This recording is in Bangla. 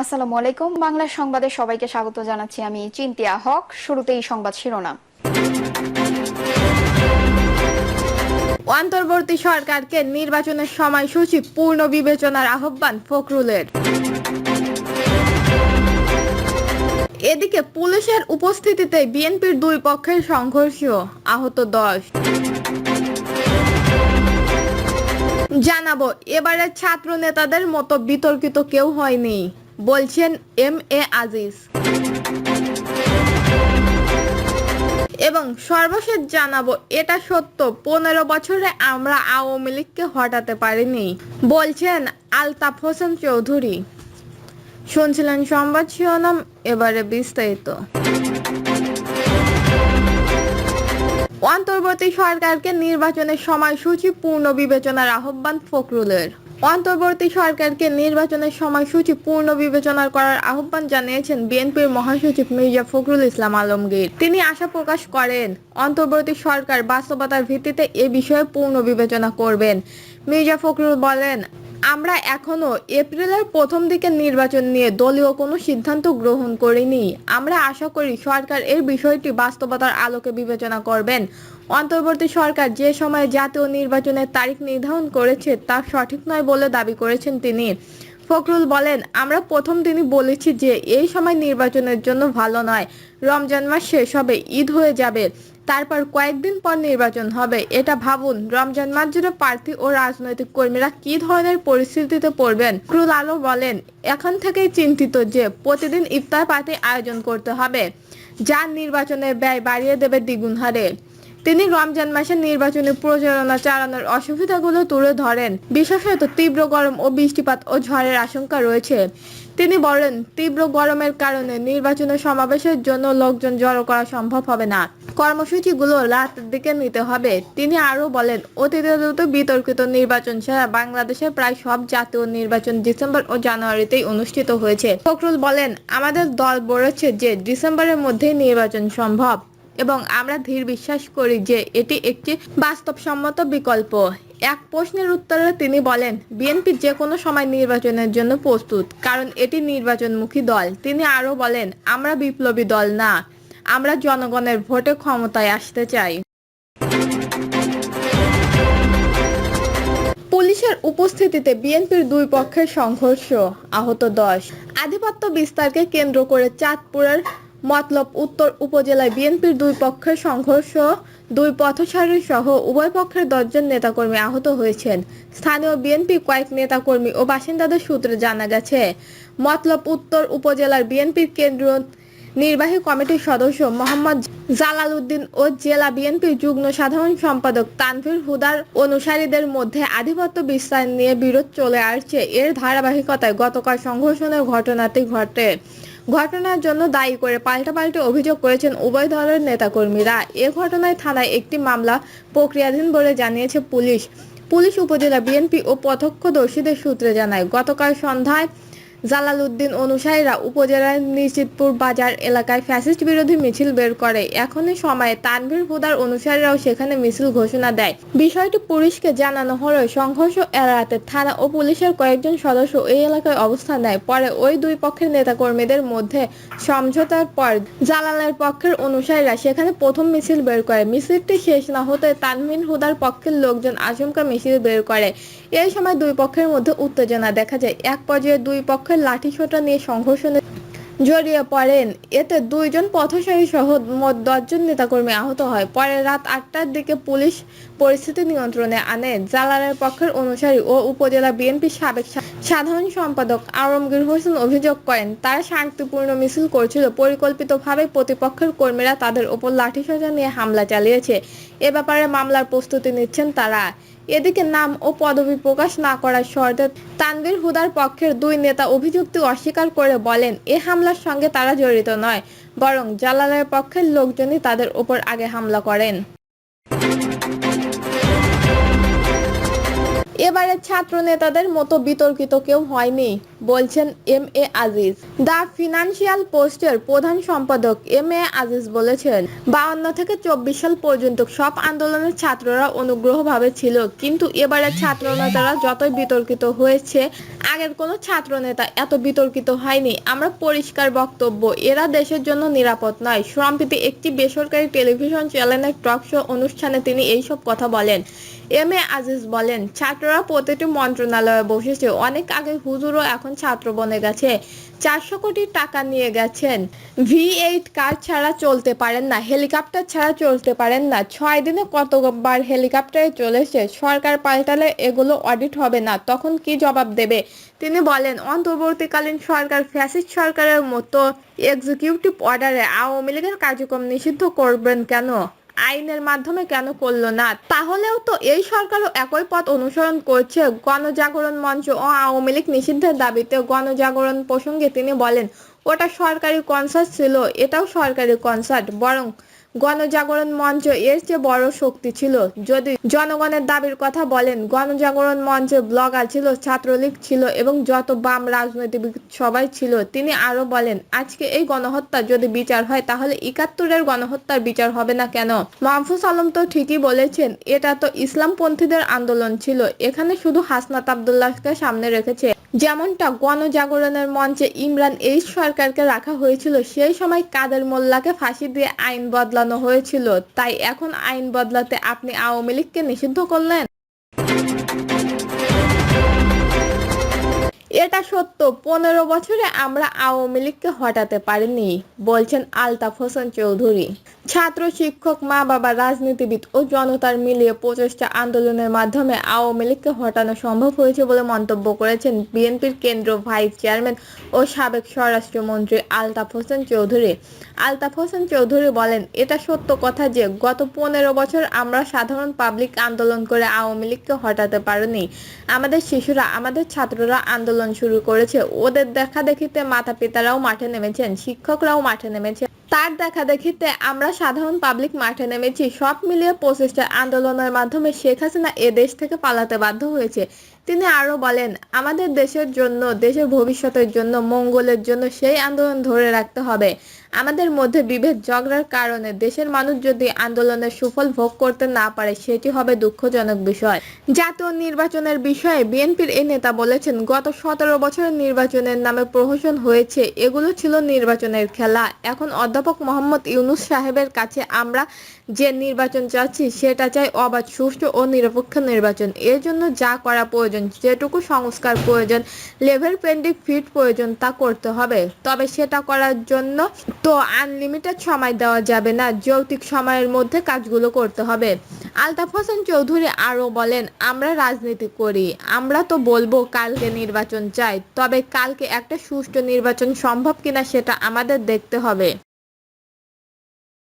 আসসালামু আলাইকুম। বাংলা সংবাদে সবাইকে স্বাগত জানাচ্ছি আমি চিন্তিয়া হক। শুরুতেই সংবাদ শিরোনাম। অন্তর্বর্তী সরকারকে নির্বাচনের সময়সূচি পূর্ণ বিবেচনার আহ্বান ফখরুলের। এদিকে পুলিশের উপস্থিতিতে বিএনপির দুই পক্ষের সংঘর্ষ আহত দশ। জানাব এবারে ছাত্র নেতাদের মতো বিতর্কিত কেউ হয়নি। বলছেন এম এ আজিজ। এবং সর্বশেষ জানাব, এটা সত্য, পনেরো বছরে আমরা আওয়ামী লীগকে হটাতে পারিনি, বলছেন আলতাফ হোসেন চৌধুরী। শুনছিলেন সংবাদ শিরোনাম, এবারে বিস্তারিত। অন্তর্বর্তী সরকারকে নির্বাচনের সময়সূচি পূর্ণ বিবেচনার আহ্বান ফখরুলের। অন্তর্বর্তী সরকারকে নির্বাচনের সময়সূচি পূর্ণ বিবেচনা করার আহ্বান জানিয়েছেন বিএনপির মহাসচিব মির্জা ফখরুল ইসলাম আলমগীর। তিনি আশা প্রকাশ করেন, অন্তর্বর্তী সরকার বাস্তবতার ভিত্তিতে এ বিষয়ে পূর্ণ বিবেচনা করবেন। মির্জা ফখরুল বলেন আমরা এখনও এপ্রিলের প্রথম দিকের নির্বাচন নিয়ে দলীয় কোনো সিদ্ধান্ত গ্রহণ করিনি। আমরা আশা করি সরকার এর বিষয়টি বাস্তবতার আলোকে বিবেচনা করবেন। অন্তর্বর্তী সরকার যে সময়ে জাতীয় নির্বাচনের তারিখ নির্ধারণ করেছে, তা সঠিক নয় বলে দাবি করেছেন তিনি। ফখরুল বলেন, আমরা প্রথম দিনই বলেছি যে, এই সময় নির্বাচনের জন্য ভালো নয়। রমজান মাস শেষ হবে, ঈদ হয়ে যাবে। তারপর কয়েকদিন পর নির্বাচন হবে, এটা ভাবুন। রমজান মাস জুড়ে প্রার্থী ও রাজনৈতিক কর্মীরা কি ধরনের পরিস্থিতিতে পড়বেন? ক্রুল আলো বলেন, এখন থেকেই চিন্তিত যে প্রতিদিন ইফতার পার্টি আয়োজন করতে হবে, যা নির্বাচনের ব্যয় বাড়িয়ে দেবে দ্বিগুণ হারে। তিনি রমজান মাসে নির্বাচনী প্রচারণা চালানোর অসুবিধাগুলো তুলে ধরেন। বিশেষত তীব্র গরম ও বৃষ্টিপাত ও ঝড়ের আশঙ্কা রয়েছে। তিনি বলেন, তীব্র গরমের কারণে নির্বাচনের সমাবেশের জন্য লোকজন জড়ো করা সম্ভব হবে না। কর্মসূচিগুলো রাতের দিকে নিতে হবে। তিনি আরও বলেন, অতীতে দ্রুত বিতর্কিত নির্বাচন ছাড়া বাংলাদেশের প্রায় সব জাতীয় নির্বাচন ডিসেম্বর ও জানুয়ারিতেই অনুষ্ঠিত হয়েছে। ফখরুল বলেন, আমাদের দল বলেছে যে ডিসেম্বরের মধ্যেই নির্বাচন সম্ভব এবং আমরা ধীর বিশ্বাস করি যে এটি একটি বাস্তবসম্মত বিকল্প। এক প্রশ্নের উত্তরে তিনি বলেন, বিএনপি যে কোনো সময় নির্বাচনের জন্য প্রস্তুত, কারণ এটি নির্বাচনমুখী দল। তিনি আরও বলেন, আমরা বিপ্লবী দল না, আমরা জনগণের ভোটে ক্ষমতায় আসতে চাই। পুলিশের উপস্থিতিতে বিএনপির দুই পক্ষের সংঘর্ষ, আহত দশ। আধিপত্য বিস্তারকে কেন্দ্র করে চাঁদপুরের মতলব উত্তর উপজেলায় বিএনপির দুই পক্ষের সংঘর্ষ, দুই পথচারী সহ উভয় পক্ষের দশজন নেতাকর্মী আহত হয়েছেন। স্থানীয় বিএনপি কয়েক নেতাকর্মী ও বাসিন্দাদের সূত্রে জানা গেছে, মতলব উত্তর উপজেলার বিএনপির কেন্দ্রীয় নির্বাহী কমিটির সদস্য মোহাম্মদ জালাল উদ্দিন ও জেলা বিএনপির যুগ্ম সাধারণ সম্পাদক তানভীর হুদার অনুসারীদের মধ্যে আধিপত্য বিস্তার নিয়ে বিরোধ চলে আসছে। এর ধারাবাহিকতায় গতকাল সংঘর্ষণের ঘটনাটি ঘটে। ঘটনার জন্য দায়ী করে পাল্টাপাল্টি অভিযোগ করেছেন উভয় দলের নেতাকর্মীরা। এ ঘটনায় থানায় একটি মামলা প্রক্রিয়াধীন বলে জানিয়েছে পুলিশ। পুলিশ উপজেলা বিএনপি ও প্রত্যক্ষদর্শীদের সূত্রে জানায়, গতকাল সন্ধ্যায় জালালউদ্দিন অনুসারীরা উপজেলার নিশ্চিতপুর বাজার এলাকায় ফ্যাসিস্ট বিরোধী মিছিল বের করে। এখনই সময়ে তানভীর হুদার অনুসারীরাও সেখানে মিছিল ঘোষণা দেয়। বিষয়টি পুলিশকে জানানো হলেও সংঘর্ষ এড়াতে থানা ও পুলিশের কয়েকজন সদস্য এই এলাকায় অবস্থান নেয়। পরে ওই দুই পক্ষের নেতাকর্মীদের মধ্যে সমঝোতার পর জালালের পক্ষের অনুসারীরা সেখানে প্রথম মিছিল বের করে। মিছিলটি শেষ না হতে তানভীর হুদার পক্ষের লোকজন আচমকা মিছিল বের করে। এই সময় দুই পক্ষের মধ্যে উত্তেজনা দেখা যায়। এক পর্যায়ে দুই পক্ষের লাঠিসোঁটা নিয়ে সংঘর্ষণে জড়িয়ে পড়েন। এতে দুইজন পথচারী সহ মোট দশজন নেতাকর্মী আহত হয়। পরে রাত আটটার দিকে পুলিশ পরিস্থিতি নিয়ন্ত্রণে আনে। জালালের পক্ষের অনুসারী ও উপজেলা বিএনপি সাবেক সাধারণ সম্পাদক আলমগীর হোসেন অভিযোগ করেন, তারা শান্তিপূর্ণ মিছিল করছিল। পরিকল্পিতভাবে প্রতিপক্ষের কর্মীরা তাদের ওপর লাঠিসোঁটা নিয়ে হামলা চালিয়েছে। এ ব্যাপারে মামলার প্রস্তুতি নিচ্ছেন তারা। এদিকে নাম ও পদবি প্রকাশ না করার শর্তে তানভীর হুদার পক্ষের দুই নেতা অভিযুক্তি অস্বীকার করে বলেন, এ হামলার সঙ্গে তারা জড়িত নয়, বরং জালালের পক্ষের লোকজনই তাদের ওপর আগে হামলা করেন। এবারে ছাত্র নেতাদের মতো বিতর্কিত কেউ হয়নি, বলছেন M A Aziz. The financial পোস্টের প্রধান সম্পাদক এম এ আজিজ বলেছেন, বাউন্ন থেকে চব্বিশ সাল পর্যন্ত সব আন্দোলনের ছাত্ররা অনুগ্রহভাবে ছিল, কিন্তু এবারে ছাত্র নেতারা যতই বিতর্কিত হয়েছে, আগের কোনো ছাত্র নেতা এত বিতর্কিত হয়নি। আমরা পরিষ্কার বক্তব্য, এরা দেশের জন্য নিরাপদ নয়। সম্প্রতি একটি বেসরকারি টেলিভিশন চ্যানেলের টক শো অনুষ্ঠানে তিনি এইসব কথা বলেন। এম এ আজিজ বলেন, ছাত্ররা প্রতিটি মন্ত্রণালয়ে বসেছে। অনেক আগে হুজুরও এখন ছাত্র বনে গেছে। চারশো কোটি টাকা নিয়ে গেছেন। ভি এইট কার ছাড়া চলতে পারেন না, হেলিকপ্টার ছাড়া চলতে পারেন না। ছয় দিনে কতবার হেলিকপ্টারে চলেছে, সরকার পাল্টালে এগুলো অডিট হবে না, তখন কি জবাব দেবে? তিনি বলেন, অন্তর্বর্তীকালীন সরকার ফ্যাসিস্ট সরকারের মতো এক্সিকিউটিভ অর্ডারে আওয়ামী লীগের কার্যক্রম নিষিদ্ধ করবেন কেন? আইনের মাধ্যমে কেন করল না? তাহলেও তো এই সরকারও একই পথ অনুসরণ করছে। গণজাগরণ মঞ্চ ও আওয়ামী লীগ নিষিদ্ধের দাবিতে গণজাগরণ প্রসঙ্গে তিনি বলেন, ওটা সরকারি কনসার্ট ছিল, এটাও সরকারি কনসার্ট, বরং গণজাগরণ মঞ্চ এর চেয়ে বড় শক্তি ছিল। যদি জনগণের দাবির কথা বলেন, গণজাগরণ মঞ্চে ব্লগার ছিল, ছাত্রলীগ ছিল এবং যত বাম রাজনৈতিক সবাই ছিল, তিনি আরও বলেন, আজকে এই গণহত্যা যদি বিচার হয়, তাহলে একাত্তরের গণহত্যার বিচার হবে না কেন? মাহফুজ আলম তো ঠিকই বলেছেন, এটা তো ইসলামপন্থীদের আন্দোলন ছিল, এখানে শুধু হাসনাত আবদুল্লাহকে সামনে রেখেছে। যেমনটা গণজাগরণের মঞ্চে ইমরান এই সরকারকে রাখা হয়েছিল, সেই সময় কাদের মোল্লাকে ফাঁসি দিয়ে আইন বদলানো হয়েছিল তাই এখন আইন বদলাতে আপনি আওয়ামী লীগকে নিষিদ্ধ করলেন? এটা সত্য। পনেরো বছরে আমরা আওয়ামী লীগকে হটাতে পারিনি, বলছেন আলতাফ হোসেন চৌধুরী। ছাত্র, শিক্ষক মা বাবা রাজনীতিবিদ ও জনতার মিলিয়ে প্রচেষ্টা আন্দোলনের মাধ্যমে আওয়ামী লীগকে হটানো সম্ভব হয়েছে বলে মন্তব্য করেছেন বিএনপির কেন্দ্র ভাইস চেয়ারম্যান ও সাবেক স্বরাষ্ট্রমন্ত্রী আলতাফ হোসেন চৌধুরী। আলতাফ হোসেন চৌধুরী বলেন, এটা সত্য কথা যে গত পনেরো বছর আমরা সাধারণ পাবলিক আন্দোলন করে আওয়ামী লীগকে হটাতে পারিনি। আমাদের শিশুরা, আমাদের ছাত্ররা আন্দোলন শুরু করেছে। ওদের দেখা দেখিতে মাতা পিতারাও মাঠে নেমেছেন, শিক্ষকরাও মাঠে নেমেছে তার দেখা দেখিতে আমরা সাধারণ পাবলিক মাঠে নেমেছি। সব মিলিয়ে প্রচেষ্টা আন্দোলনের মাধ্যমে শেখ হাসিনা এ দেশ থেকে পালাতে বাধ্য হয়েছে। তিনি আরও বলেন, আমাদের দেশের জন্য, দেশের ভবিষ্যতের জন্য, মঙ্গলের জন্য সেই আন্দোলন ধরে রাখতে হবে। আমাদের মধ্যে বিভেদ ঝগড়ার কারণে দেশের মানুষ যদি আন্দোলনের সুফল ভোগ করতে না পারে, সেটি হবে দুঃখজনক বিষয়। জাতীয় নির্বাচনের বিষয়ে বিএনপির এই নেতা বলেছেন, গত সতেরো বছরের নির্বাচনের নামে প্রহসন হয়েছে, এগুলো ছিল নির্বাচনের খেলা। এখন অধ্যাপক মোহাম্মদ ইউনুস সাহেবের কাছে আমরা যে নির্বাচন চাচ্ছি, সেটা চাই অবাধ, সুষ্ঠু ও নিরপেক্ষ নির্বাচন। এর জন্য যা করা প্রয়োজন, যেটুকু সংস্কার প্রয়োজন, লেভেল পেন্ডিং ফিট প্রয়োজন, তা করতে হবে। তবে সেটা করার জন্য তো আনলিমিটেড সময় দেওয়া যাবে না, যৌক্তিক সময়ের মধ্যে কাজগুলো করতে হবে। আলতাফ হোসেন চৌধুরী আরও বলেন, আমরা রাজনীতি করি, আমরা তো বলব কালকে নির্বাচন চাই, তবে কালকে একটা সুষ্ঠু নির্বাচন সম্ভব কিনা সেটা আমাদের দেখতে হবে।